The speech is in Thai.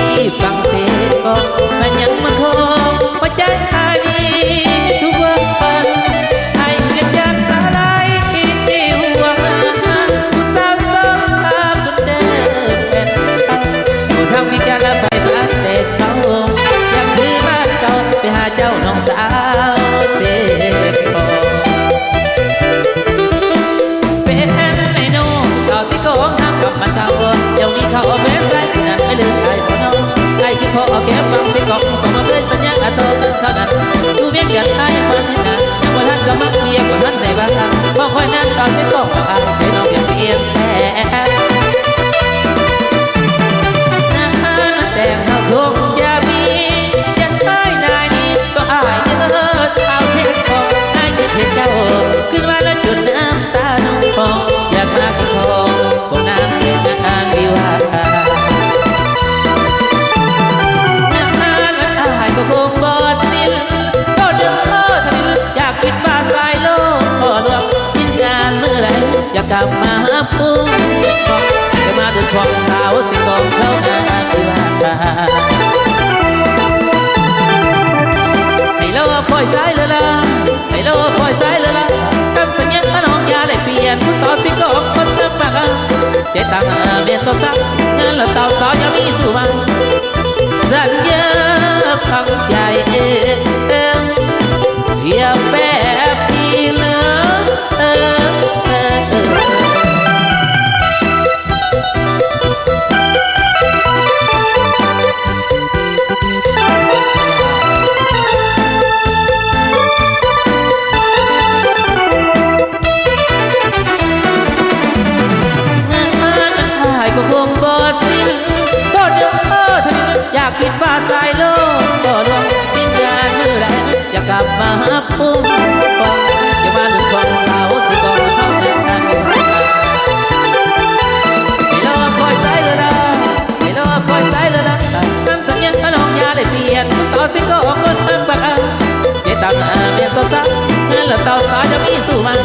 ีฟังเสียงกองมันยังมาคงมาจันทาทุกวันวันไอ้เพียงยังอะไรกินดีหัผู้สาวสองตาสุเด่นผู้ทางวิกาลไปบ้าเด็กเขายังมบ้านเก่าไปหาเจ้าน้องสาว สิกอกสมมาเคยสัญญาอัตโตเท่านั้นดูเวียนกันไอ้คนนี้นะยังว่าท่านก็มักเมียกว่าท่านในบ้านมองคอยนั่งตอนที่ตกกับอาให้น้องเพียงเพียงแต่แต่ กลับมาหาพุ่งจะมาดูของสาวสิของเขานางวิวาให้เราคอยสายเลยล่ะให้เราคอยสายเลยล่ะคำสัญญาน้องยาได้เปลี่ยนผู้ต่อสิก็คนเริ่มากเจตังเมียนตัวซักงานละเต่าต่อยามีสู่มันสัญญาพังใจเอง ดสิ้นก็เดี๋ยวเออทำไมอยากคิดว่าตายโลกก็ดวงสิ้นงานเมื่อไรอยากกลับมาหาพุ่มฟังอย่ามาดูของสาวสิก่อนเข้าเดินทางกันให้รอคอยสายเลยนะให้รอคอยสายเลยนะคำสัญญาขนองยาได้เปลี่ยนผู้ต่อสิก็คนเพิ่มปากเจตังเมียนตัวซักเงินละเต่าตาจะมีสู่มัน